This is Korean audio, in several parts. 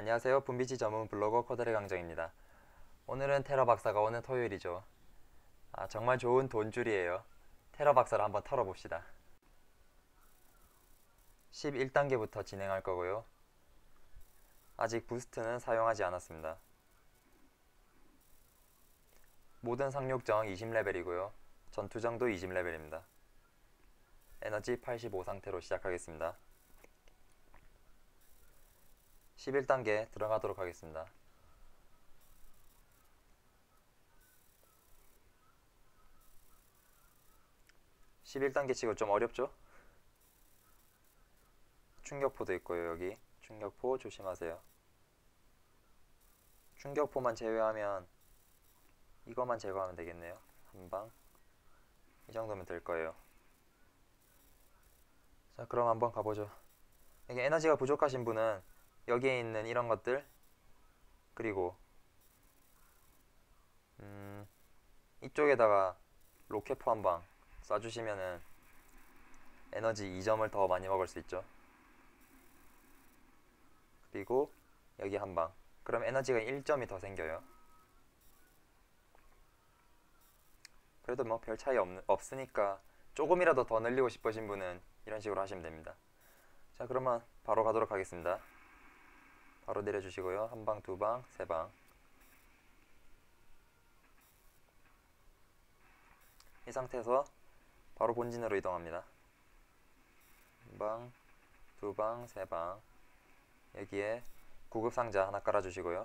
안녕하세요. 분비지 전문 블로거 코다리 강정입니다. 오늘은 테러 박사가 오는 토요일이죠. 아, 정말 좋은 돈줄이에요. 테러 박사를 한번 털어봅시다. 11단계부터 진행할 거고요. 아직 부스트는 사용하지 않았습니다. 모든 상륙정 20레벨이고요. 전투정도 20레벨입니다. 에너지 85 상태로 시작하겠습니다. 11단계 들어가도록 하겠습니다. (11단계) 치고 좀 어렵죠? 충격포도 있고요 여기. 충격포 조심하세요. 충격포만 제외하면 이것만 제거하면 되겠네요. 한방. 이 정도면 될 거예요. 자 그럼 한번 가보죠. 이게 에너지가 부족하신 분은 여기에 있는 이런 것들. 그리고 음, 이쪽에다가 로켓포 한방 쏴주시면은 에너지 2점을 더 많이 먹을 수 있죠. 그리고 여기 한 방. 그럼 에너지가 1점이 더 생겨요. 그래도 뭐 별 차이 없, 없으니까 조금이라도 더 늘리고 싶으신 분은 이런 식으로 하시면 됩니다. 자 그러면 바로 가도록 하겠습니다 바로 내려주시고요 한 방, 두 방, 세 방. 이 상태에서 바로 본진으로 이동합니다. 한 방, 두 방, 세 방. 여기에 구급 상자 하나 깔아주시고요.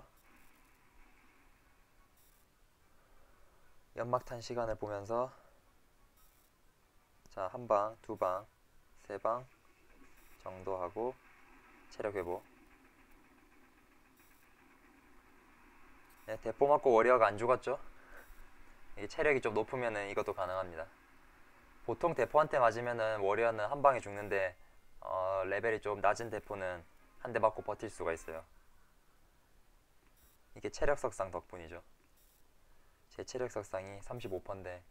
연막탄 시간을 보면서 자, 한 방, 두 방, 세 방 정도 하고 체력 회복. 네, 대포 맞고 워리어가 안 죽었죠? 체력이 좀 높으면은 이것도 가능합니다. 보통 대포한테 맞으면은 워리어는 한 방에 죽는데 어, 레벨이 좀 낮은 대포는 한 대 맞고 버틸 수가 있어요. 이게 체력 석상 덕분이죠. 제 체력 석상이 35%인데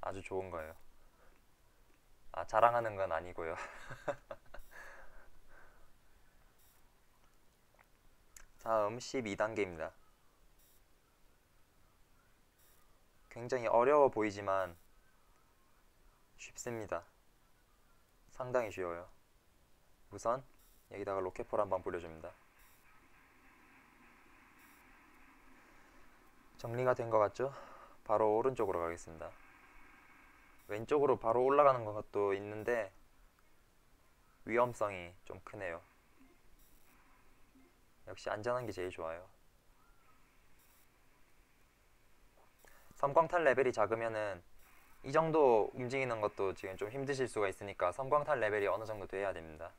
아주 좋은 거예요. 아, 자랑하는 건 아니고요. 다음 12단계입니다. 굉장히 어려워 보이지만 쉽습니다. 상당히 쉬워요. 우선 여기다가 로켓폴 한방 뿌려줍니다. 정리가 된 것 같죠? 바로 오른쪽으로 가겠습니다. 왼쪽으로 바로 올라가는 것도 있는데 위험성이 좀 크네요. 역시 안전한 게 제일 좋아요. 섬광탄 레벨이 작으면은 이 정도 움직이는 것도 지금 좀 힘드실 수가 있으니까 섬광탄 레벨이 어느 정도 돼야 됩니다.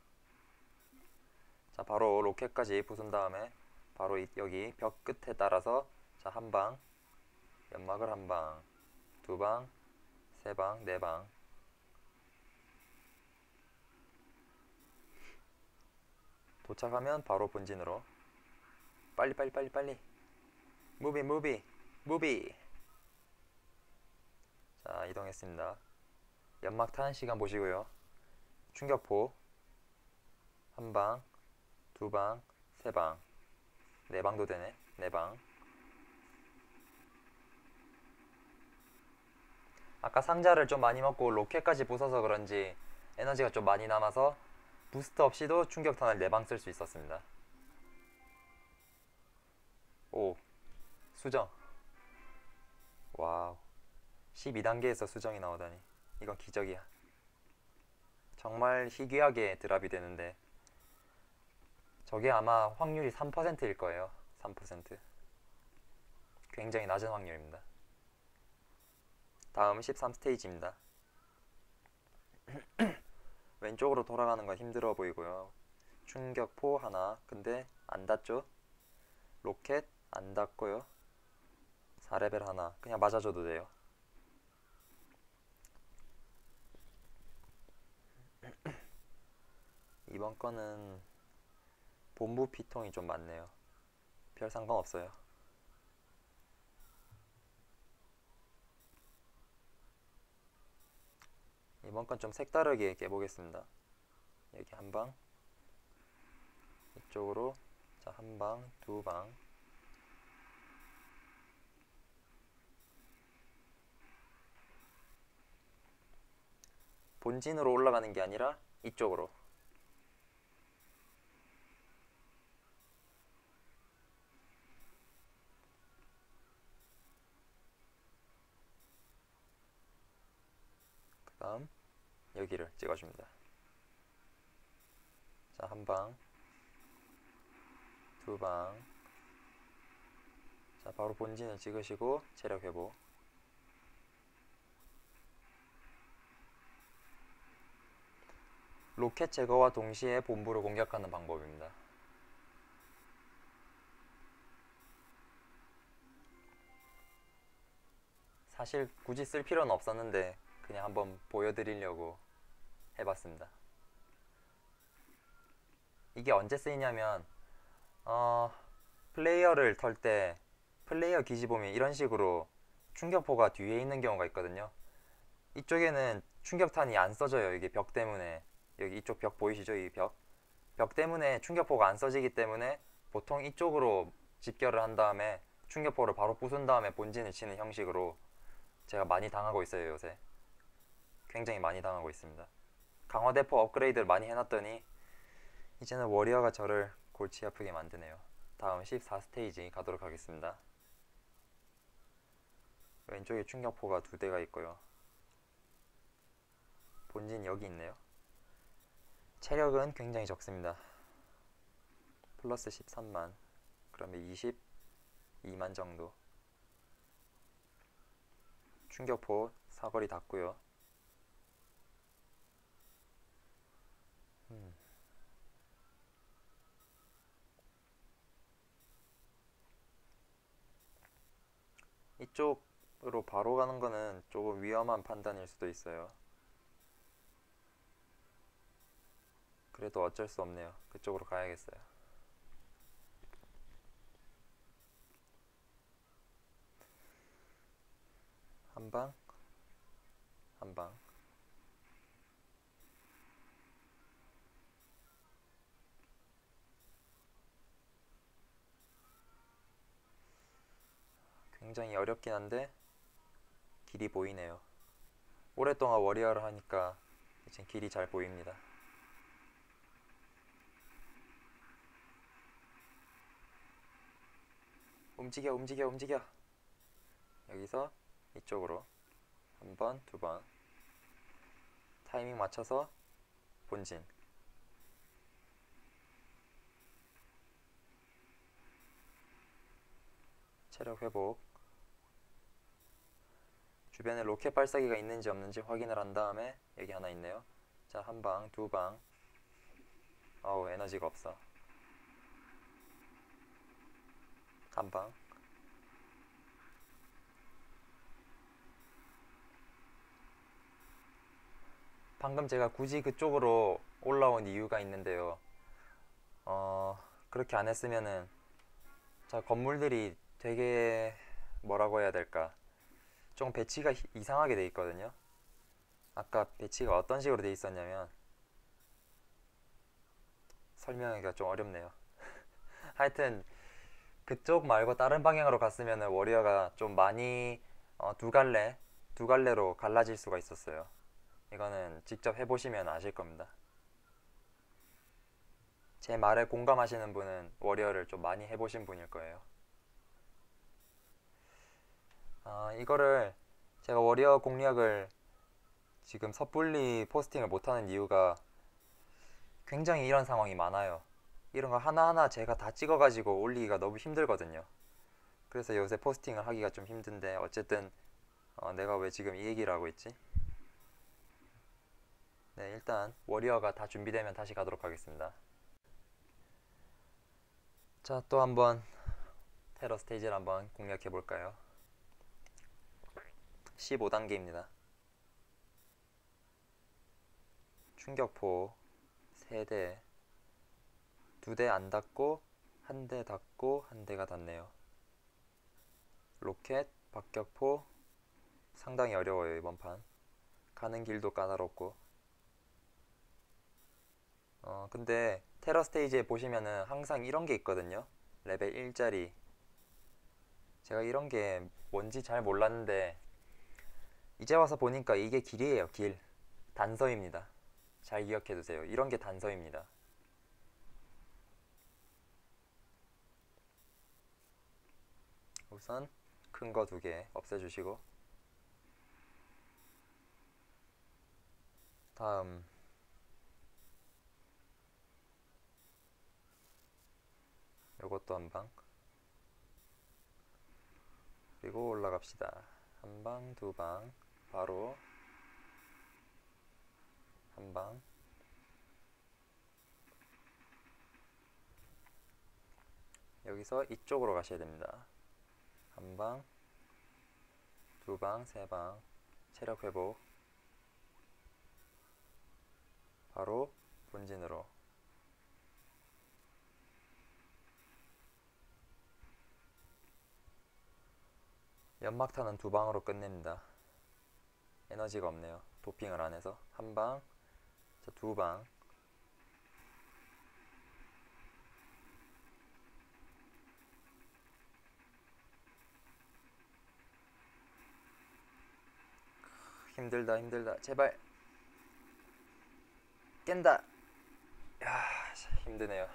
자, 바로 로켓까지 부순 다음에 바로 이, 여기 벽 끝에 따라서 자, 한 방, 연막을 한 방, 두 방, 세 방, 네 방. 도착하면 바로 본진으로 빨리 빨리 빨리 빨리 무비 무비 무비 자 이동했습니다. 연막탄 시간 보시고요. 충격포 한방 두방 세방. 네방도 되네. 네방. 아까 상자를 좀 많이 먹고 로켓까지 부숴서 그런지 에너지가 좀 많이 남아서 부스트 없이도 충격탄을 4방 쓸 수 있었습니다. 오. 수정. 와우 12단계에서 수정이 나오다니. 이건 기적이야. 정말 희귀하게 드랍이 되는데 저게 아마 확률이 3%일 거예요. 3% 굉장히 낮은 확률입니다. 다음 13스테이지입니다. 왼쪽으로 돌아가는 건 힘들어 보이고요. 충격포 하나. 근데 안 닿죠? 로켓 안 닿고요. 4레벨 하나. 그냥 맞아줘도 돼요 이번 거는 본부 피통이 좀 많네요 별 상관없어요 이번 건 좀 색다르게 깨보겠습니다 여기 한 방 이쪽으로 자 한 방, 두 방. 본진으로 올라가는 게 아니라 이쪽으로. 그 다음 여기를 찍어줍니다. 자, 한 방, 두 방. 자, 바로 본진을 찍으시고 체력 회복. 로켓 제거와 동시에 본부를 공격하는 방법입니다. 사실 굳이 쓸 필요는 없었는데 그냥 한번 보여드리려고 해봤습니다. 이게 언제 쓰이냐면 어, 플레이어를 털 때 플레이어 기지 보면 이런 식으로 충격포가 뒤에 있는 경우가 있거든요. 이쪽에는 충격탄이 안 써져요. 이게 벽 때문에 여기 이쪽 벽 보이시죠? 이 벽. 벽 때문에 충격포가 안 써지기 때문에 보통 이쪽으로 집결을 한 다음에 충격포를 바로 부순 다음에 본진을 치는 형식으로 제가 많이 당하고 있어요 요새. 굉장히 많이 당하고 있습니다. 강화 대포 업그레이드를 많이 해놨더니 이제는 워리어가 저를 골치 아프게 만드네요. 다음 14스테이지 가도록 하겠습니다. 왼쪽에 충격포가 두 대가 있고요. 본진 여기 있네요. 체력은 굉장히 적습니다. 플러스 13만. 그러면 22만 정도. 충격포 사거리 닿고요. 이쪽으로 바로 가는 거는 조금 위험한 판단일 수도 있어요. 그래도 어쩔 수 없네요. 그쪽으로 가야겠어요. 한 방, 한 방. 굉장히 어렵긴 한데 길이 보이네요. 오랫동안 워리어를 하니까 이제 길이 잘 보입니다. 움직여 움직여 움직여 여기서 이쪽으로 한 번, 두 번 타이밍 맞춰서 본진 체력 회복 주변에 로켓 발사기가 있는지 없는지 확인을 한 다음에 여기 하나 있네요 자 한 방, 두방 어우 에너지가 없어 한 방. 방금 제가 굳이 그쪽으로 올라온 이유가 있는데요. 어, 그렇게 안 했으면은, 자, 건물들이 되게 뭐라고 해야 될까. 좀 배치가 히- 이상하게 돼 있거든요. 아까 배치가 어떤 식으로 돼 있었냐면, 설명하기가 좀 어렵네요. 하여튼, 그쪽 말고 다른 방향으로 갔으면 워리어가 좀 많이 어, 두 갈래 두 갈래로 갈라질 수가 있었어요. 이거는 직접 해보시면 아실 겁니다. 제 말에 공감하시는 분은 워리어를 좀 많이 해보신 분일 거예요. 아, 이거를 제가 워리어 공략을 지금 섣불리 포스팅을 못하는 이유가 굉장히 이런 상황이 많아요. 이런 거 하나하나 제가 다 찍어가지고 올리기가 너무 힘들거든요. 그래서 요새 포스팅을 하기가 좀 힘든데 어쨌든 어, 내가 왜 지금 이 얘기를 하고 있지? 네, 일단 워리어가 다 준비되면 다시 가도록 하겠습니다. 자, 또 한번 테러 스테이지를 한번 공략해 볼까요? 15단계입니다. 충격포 3대 두대안 닿고 한대 닿고 한 대가 닿네요. 로켓, 박격포 상당히 어려워요 이번 판. 가는 길도 까다롭고. 어 근데 테러 스테이지에 보시면은 항상 이런 게 있거든요. 레벨 1짜리. 제가 이런 게 뭔지 잘 몰랐는데 이제 와서 보니까 이게 길이에요, 길. 단서입니다. 잘 기억해 두세요. 이런 게 단서입니다. 우선 큰 거 두 개 없애주시고 다음 요것도 한 방 그리고 올라갑시다 한 방, 두 방 바로 한 방. 여기서 이쪽으로 가셔야 됩니다. 한 방, 두 방, 세 방. 체력 회복. 바로 본진으로. 연막탄은 두 방으로 끝냅니다. 에너지가 없네요. 도핑을 안 해서. 한 방, 자, 두 방. 힘들다 힘들다. 제발. 깬다. 야 힘드네요.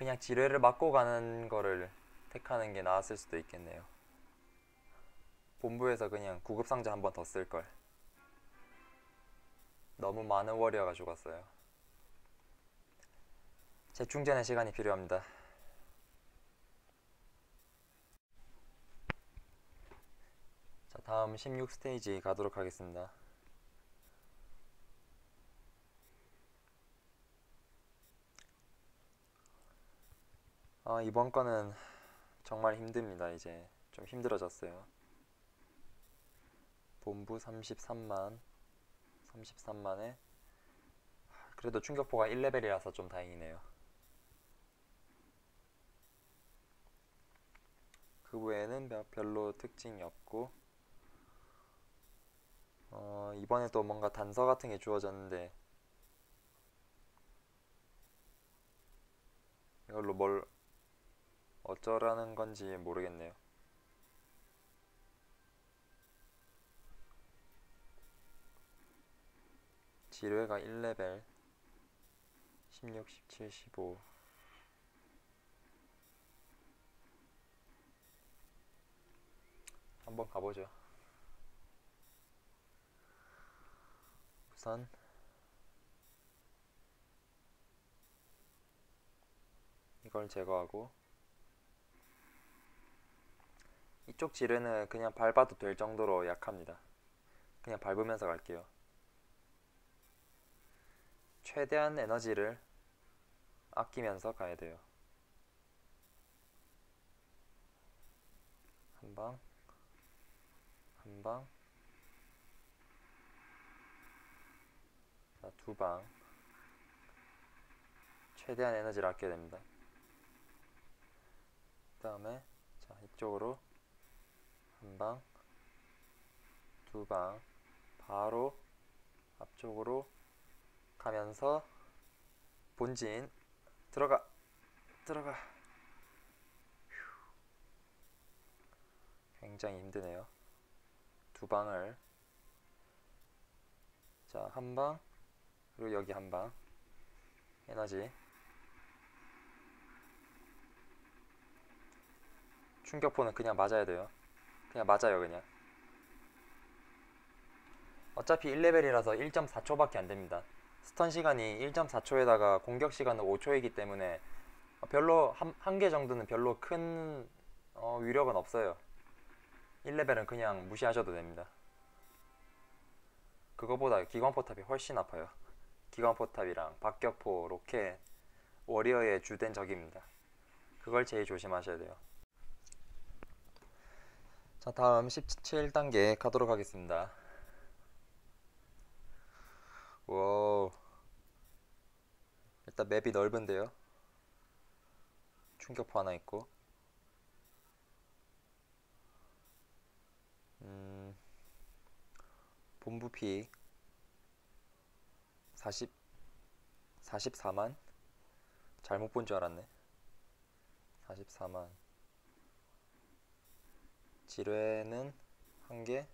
그냥 지뢰를 맞고 가는 거를 택하는 게 나았을 수도 있겠네요 본부에서 그냥 구급상자 한 번 더 쓸걸 너무 많은 워리어가 죽었어요 재충전의 시간이 필요합니다 자 다음 16스테이지 가도록 하겠습니다 아, 이번 거는 정말 힘듭니다. 이제 좀 힘들어졌어요. 본부 33만, 33만에 그래도 충격포가 1레벨이라서 좀 다행이네요. 그 외에는 별로 특징이 없고 어, 이번에 또 뭔가 단서 같은 게 주어졌는데 이걸로 뭘 어쩌라는 건지 모르겠네요. 지뢰가 1레벨 16, 17, 15 한번 가보죠. 우선 이걸 제거하고 이쪽 지뢰는 그냥 밟아도 될 정도로 약합니다. 그냥 밟으면서 갈게요. 최대한 에너지를 아끼면서 가야 돼요. 한 방, 한 방, 자, 두 방. 최대한 에너지를 아껴야 됩니다. 그 다음에, 자, 이쪽으로 한 방, 두 방, 바로 앞쪽으로 가면서 본진 들어가 들어가 굉장히 힘드네요. 두 방을 자, 한 방, 그리고 여기 한 방. 에너지. 충격포는 그냥 맞아야 돼요. 그냥 맞아요, 그냥. 어차피 1레벨이라서 1.4초밖에 안 됩니다. 스턴 시간이 1.4초에다가 공격 시간은 5초이기 때문에 별로 한 개 정도는 별로 큰 어, 위력은 없어요. 1레벨은 그냥 무시하셔도 됩니다. 그거보다 기관포탑이 훨씬 아파요. 기관포탑이랑 박격포, 로켓, 워리어의 주된 적입니다. 그걸 제일 조심하셔야 돼요. 자, 다음 17단계 가도록 하겠습니다. 와 일단 맵이 넓은데요. 충격포 하나 있고. 음, 본부 피 40, 44만 잘못 본 줄 알았네 44만 지뢰는 한 개,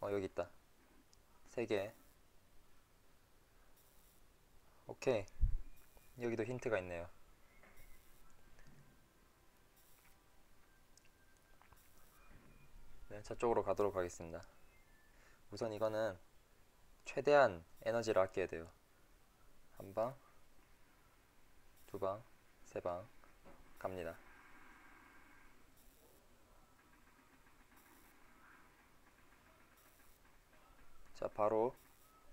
어 여기 있다 세 개. 오케이 여기도 힌트가 있네요 네 저쪽으로 가도록 하겠습니다 우선 이거는 최대한 에너지를 아껴야 돼요 한 방, 두 방, 세방 갑니다. 자, 바로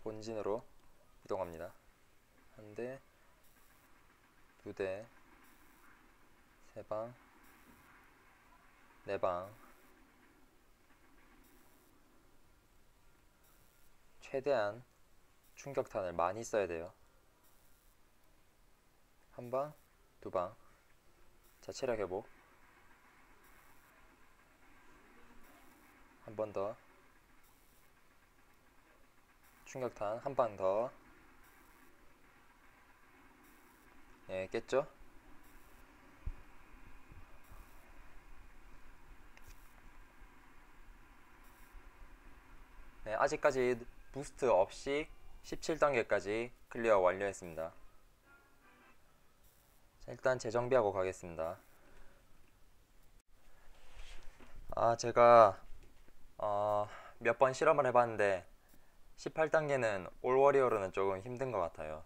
본진으로 이동합니다. 한 대, 두 대, 세 방, 네 방. 최대한 충격탄을 많이 써야 돼요. 한 방, 두 방. 자, 체력 회복. 한 번 더. 충격탄 한 방 더. 예, 깼죠? 네, 아직까지 부스트 없이 17단계까지 클리어 완료했습니다. 자, 일단 재정비하고 가겠습니다. 아, 제가 어, 몇 번 실험을 해봤는데 18단계는 올워리어로는 조금 힘든 것 같아요.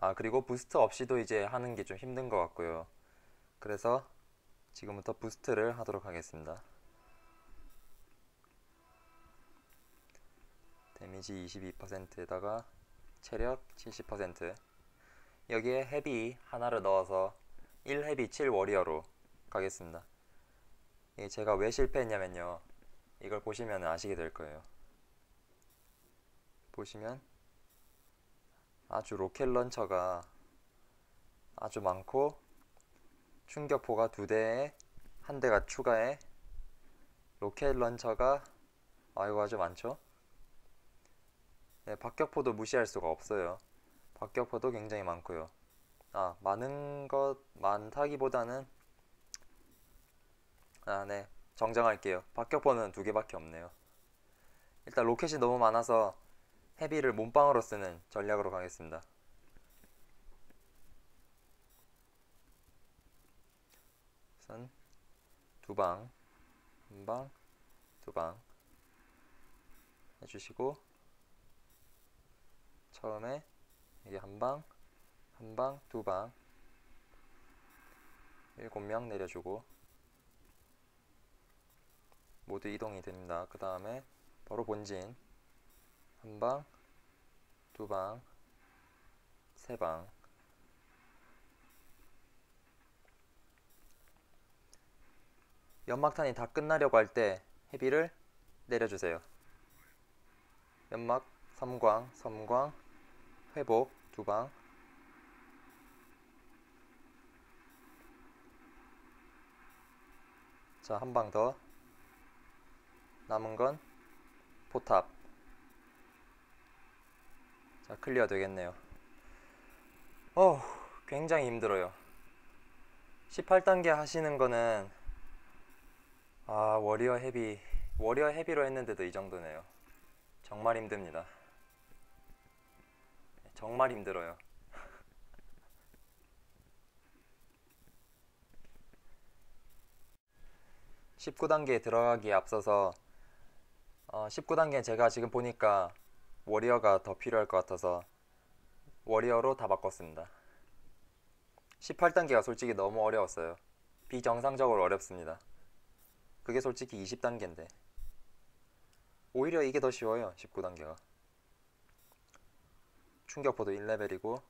아, 그리고 부스트 없이도 이제 하는 게 좀 힘든 것 같고요. 그래서 지금부터 부스트를 하도록 하겠습니다. 데미지 22%에다가 체력 70% 여기에 헤비 하나를 넣어서 1헤비 7 워리어로 가겠습니다. 이게 제가 왜 실패했냐면요. 이걸 보시면 아시게 될 거예요. 보시면 아주 로켓 런처가 아주 많고 충격포가 두 대에 한 대가 추가해 로켓 런처가 아이고 아주 많죠? 네, 박격포도 무시할 수가 없어요. 박격포도 굉장히 많고요. 아, 많은 것 많다기보다는 아, 네. 정정할게요. 박격포는 두 개밖에 없네요. 일단 로켓이 너무 많아서 헤비를 몸빵으로 쓰는 전략으로 가겠습니다. 우선 두 방, 한 방, 두 방 해주시고 처음에 이게 한 방, 한 방, 두 방, 일곱 명 내려주고 모두 이동이 됩니다. 그 다음에 바로 본진 한 방, 두 방, 세 방. 연막탄이 다 끝나려고 할 때 헤비를 내려주세요. 연막, 섬광, 섬광, 회복 두 방. 자, 한 방 더. 남은 건 포탑. 자, 클리어 되겠네요. 어, 굉장히 힘들어요. 18단계 하시는 거는 아, 워리어 헤비, 워리어 헤비로 했는데도 이 정도네요. 정말 힘듭니다. 정말 힘들어요. 19단계에 들어가기에 앞서서 어, 19단계 제가 지금 보니까 워리어가 더 필요할 것 같아서 워리어로 다 바꿨습니다. 18단계가 솔직히 너무 어려웠어요. 비정상적으로 어렵습니다. 그게 솔직히 20단계인데 오히려 이게 더 쉬워요. 19단계가. 충격포도 1레벨이고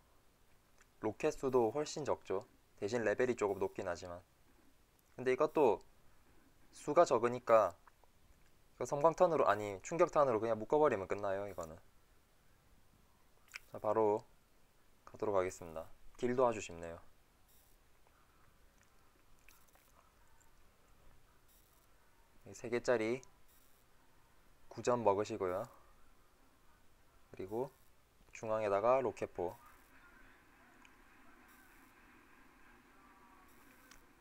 로켓 수도 훨씬 적죠. 대신 레벨이 조금 높긴 하지만 근데 이것도 수가 적으니까 섬광탄으로 아니 충격탄으로 그냥 묶어버리면 끝나요 이거는. 자 바로 가도록 하겠습니다. 딜도 아주 쉽네요. 이 3개짜리 9점 먹으시고요. 그리고 중앙에다가 로켓포.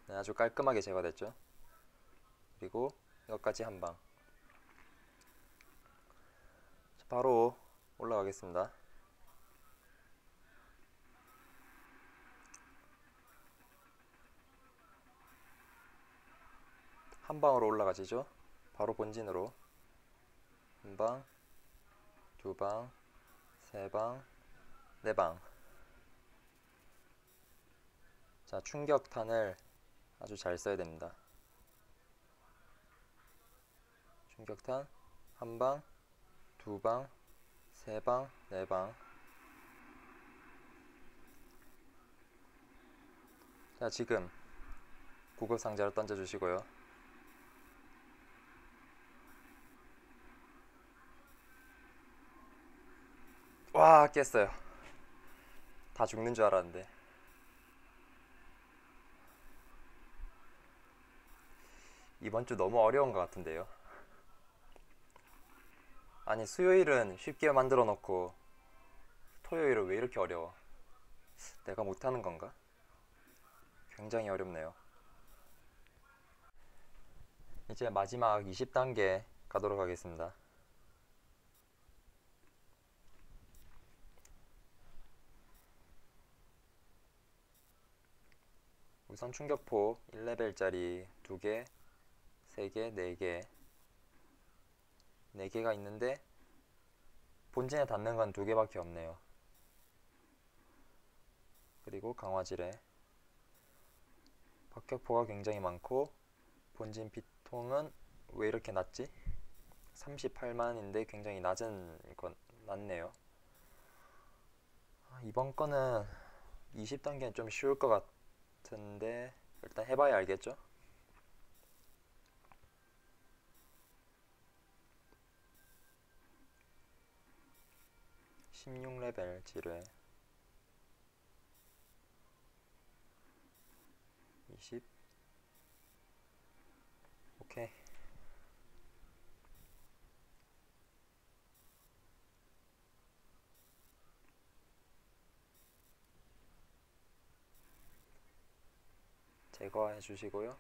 네, 아주 깔끔하게 제거됐죠? 그리고 이것까지 한방 바로 올라가겠습니다 한 방으로 올라가지죠 바로 본진으로 한 방, 두 방, 세 방, 네 방. 자, 충격탄을 아주 잘 써야 됩니다. 충격탄 한 방, 두 방, 세 방, 네 방. 자, 지금 구급 상자를 던져 주시고요. 와 깼어요 다 죽는 줄 알았는데 이번 주 너무 어려운 것 같은데요 아니 수요일은 쉽게 만들어 놓고 토요일은 왜 이렇게 어려워? 내가 못하는 건가? 굉장히 어렵네요. 이제 마지막 20단계 가도록 하겠습니다. 우선 충격포 1레벨짜리 2개, 3개, 4개 4개가 있는데 본진에 닿는 건 2개밖에 없네요 그리고 강화질에 박격포가 굉장히 많고 본진 비통은 왜 이렇게 낮지? 38만인데 굉장히 낮은 건 낮네요 아, 이번 거는 20단계는 좀 쉬울 것 같은데 일단 해봐야 알겠죠? 십육 레벨 지뢰. 이십. 오케이. 제거해 주시고요.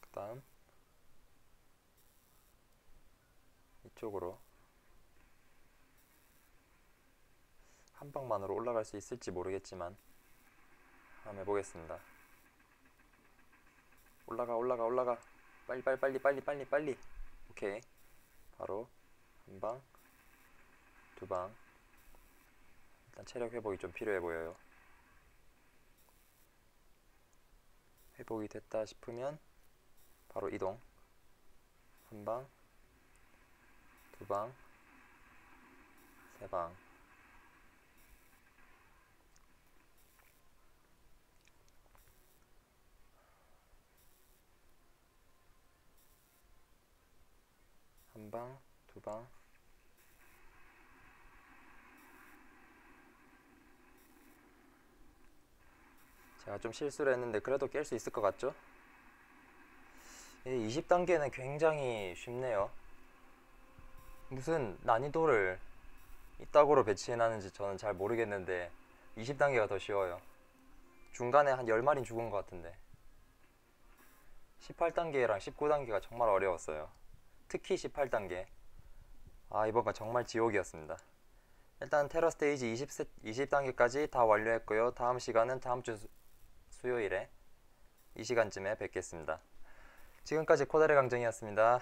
그 다음 이쪽으로 한 방만으로 올라갈 수 있을지 모르겠지만 한번 해보겠습니다. 올라가 올라가 올라가 빨리 빨리 빨리 빨리 빨리 빨리 오케이 바로 한 방 두 방 일단 체력 회복이 좀 필요해 보여요. 회복이 됐다 싶으면 바로 이동 한 방, 두 방, 세 방. 한 방, 두 방, 제가 좀 실수를 했는데 그래도 깰 수 있을 것 같죠? 20단계는 굉장히 쉽네요. 무슨 난이도를 이따구로 배치해놨는지 저는 잘 모르겠는데 20단계가 더 쉬워요. 중간에 한 10마리 죽은 것 같은데 18단계랑 19단계가 정말 어려웠어요. 특히 18단계. 아 이번 건 정말 지옥이었습니다. 일단 테러 스테이지 20, 20단계까지 다 완료했고요. 다음 시간은 다음 주 수요일에 이 시간쯤에 뵙겠습니다. 지금까지 코다리 강정이었습니다.